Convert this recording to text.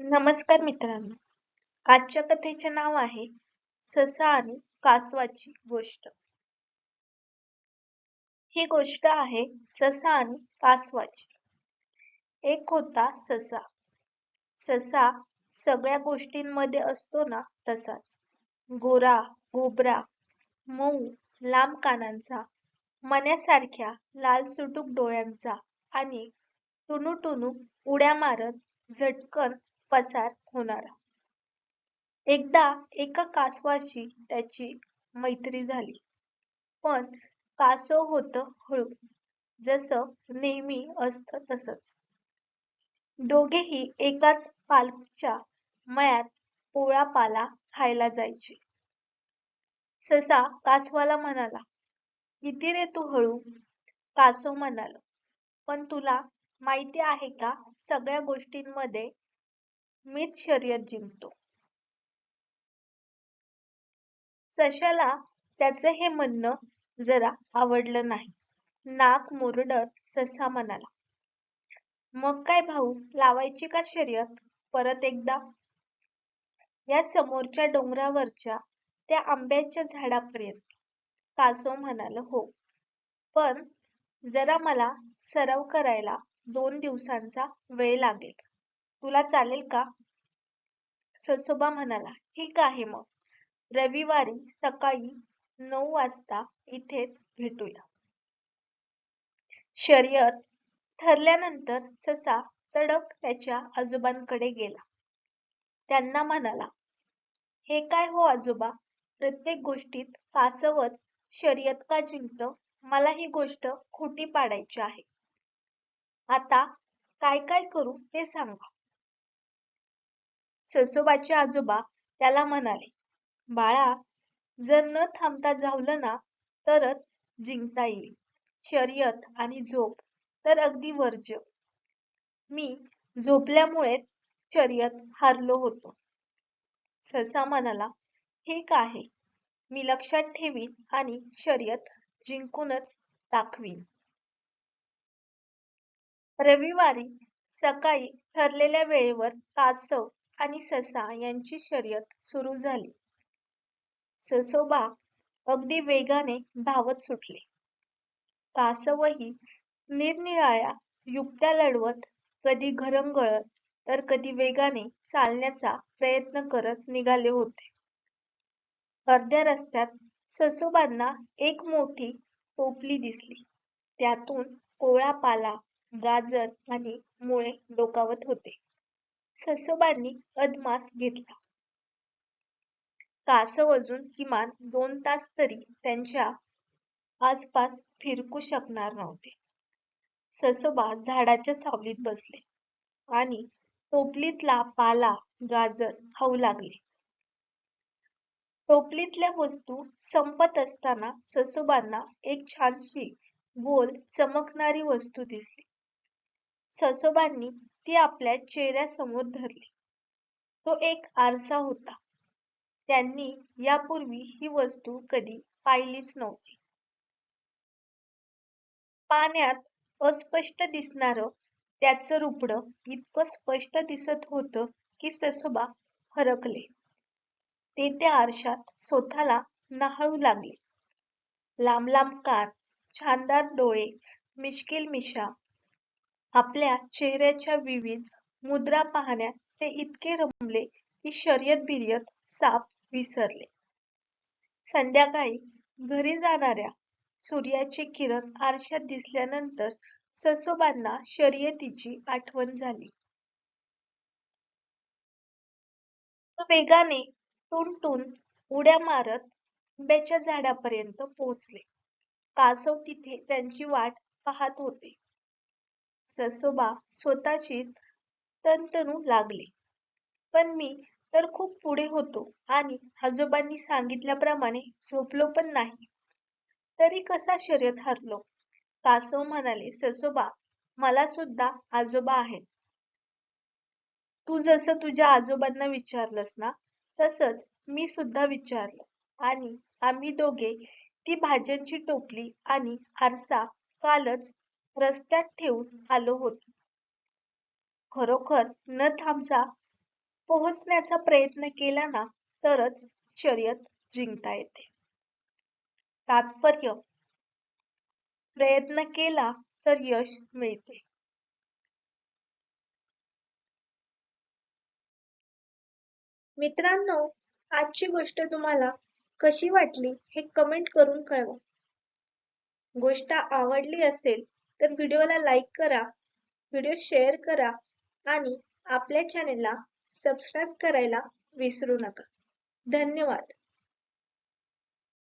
नमस्कार मित्रांनो. आजच्या कथेचे नाव आहे ससा आणि कासवाची गोष्ट. ही गोष्ट आहे ससा आणि कासवाची. एक होता ससा. ससा सगळ्या गोष्टींमध्ये असतो ना तसाच. गोरा गोबरा मऊ लांब कानांचा मण्यासारख्या लाल सुटूक डोळ्यांचा आणि टुनू टुनू उड्या मारत झटकन पसार होणारा. एकदा एका कासवाशी त्याची मैत्री झाली. पण कासव होत हळू जसं नेहमी असत तसच. दोघेही एकाच पालच्या मळ्यात पोळा पाला खायला जायचे. ससा कासवाला म्हणाला किती रे तू हळू कासव म्हणाल. पण तुला माहिती आहे का सगळ्या गोष्टींमध्ये मीच शर्यत जिंकतो. सशाला त्याचे हे म्हणणं जरा आवडलं नाही. नाक मुरडत ससा म्हणाला. मग काय भाऊ लावायची का शर्यत? परत एकदा. या समोरच्या डोंगरावरच्या त्या आंब्याच्या झाडापर्यंत. कासव म्हणाल हो. पण जरा मला सराव करायला दोन दिवसांचा वेळ लागेल. तुला चालेल का? ससोबा म्हणाला ठीक आहे मग. रविवारी सकाळी नऊ वाजता इथेच भेटूया. शर्यत ठरल्यानंतर ससा तडक त्याच्या आजोबांकडे गेला. त्यांना म्हणाला हे काय हो आजोबा? प्रत्येक गोष्टीत कासवच शर्यत का जिंकत? मला ही गोष्ट खोटी पाडायची आहे. आता काय काय करू हे सांगा. ससोबाचे आजोबा त्याला म्हणाले बाळा जर न थांबता धावलं ना तरच जिंकता येईल. शर्यत आणि झोप तर अगदी वर्ज्य मी झोपल्यामुळेच शर्यत हारलो होतो. ससा म्हणाला हे आहे मी लक्षात ठेवीन आणि शर्यत जिंकूनच दाखवीन. रविवारी सकाळी ठरलेल्या वेळेवर कासव आणि ससा यांची शर्यत सुरू झाली. ससोबा अगदी वेगाने धावत सुटले. कासवही निरनिराळ्या युक्त्या लढवत कधी घरंगळत तर कधी वेगाने चालण्याचा प्रयत्न करत निघाले होते. अर्ध्या रस्त्यात ससोबांना एक मोठी टोपली दिसली. त्यातून कोळा पाला गाजर आणि मुळे डोकावत होते. ससोबांनी अदमास घेतला. कासव अजून किमान दोन तास तरी त्यांच्या आसपास फिरकू शकणार नव्हते. ससोबा झाडाच्या सावलीत बसले आणि टोपलीतला पाला गाजर खाऊ लागले. टोपलीतल्या वस्तू संपत असताना ससोबांना एक छानशी गोल चमकणारी वस्तू दिसली. ससोबांनी ती आपल्या चेहऱ्यासमोर धरली. तो एक आरसा होता. त्यांनी यापूर्वी ही वस्तू कधी पाहिलीच नव्हती. पाण्यात अस्पष्ट दिसणार त्याचं रुपडं इतकं स्पष्ट दिसत होतं की ससोबा हरकले. ते त्या आरशात स्वतःला न्हाळू लागले. लांब लांब कान छानदार डोळे मिश्किल मिशा आपल्या चेहऱ्याच्या विविध मुद्रा पाहण्यात ते इतके रमले की शर्यत बिर्यत साप विसरले. संध्याकाळी घरी जाणाऱ्या सूर्याचे किरण आरशात दिसल्यानंतर ससोबांना शर्यतीची आठवण झाली. वेगाने टुनटुन उड्या मारत आंब्याच्या झाडापर्यंत पोहोचले. कासव तिथे त्यांची वाट पाहत होते. ससोबा स्वतःशीच तणतणू लागले. पण मी तर खूप पुढे होतो आणि आजोबांनी सांगितल्याप्रमाणे झोपलो पण नाही. तरी कसा शर्यत हरलो? कासव म्हणाले ससोबा मला सुद्धा आजोबा आहेत. तू जसं तुझ्या आजोबांना विचारलंस ना तसंच मी सुद्धा विचारलं. आणि आम्ही दोघे ती भाज्यांची टोपली आणि आरसा कालच रस्त्यात ठेवून आलो होतो खरोखर न थांबता पोहोचण्याचा प्रयत्न केला ना तरच शर्यत जिंकता येते. तात्पर्य प्रयत्न केला तर यश मिळते. मित्रांनो आजची गोष्ट तुम्हाला कशी वाटली हे कमेंट करून कळवा गोष्ट आवडली असेल तर व्हिडिओला लाईक करा व्हिडिओ शेअर करा आणि आपल्या चॅनेलला सबस्क्राईब करायला विसरू नका. धन्यवाद.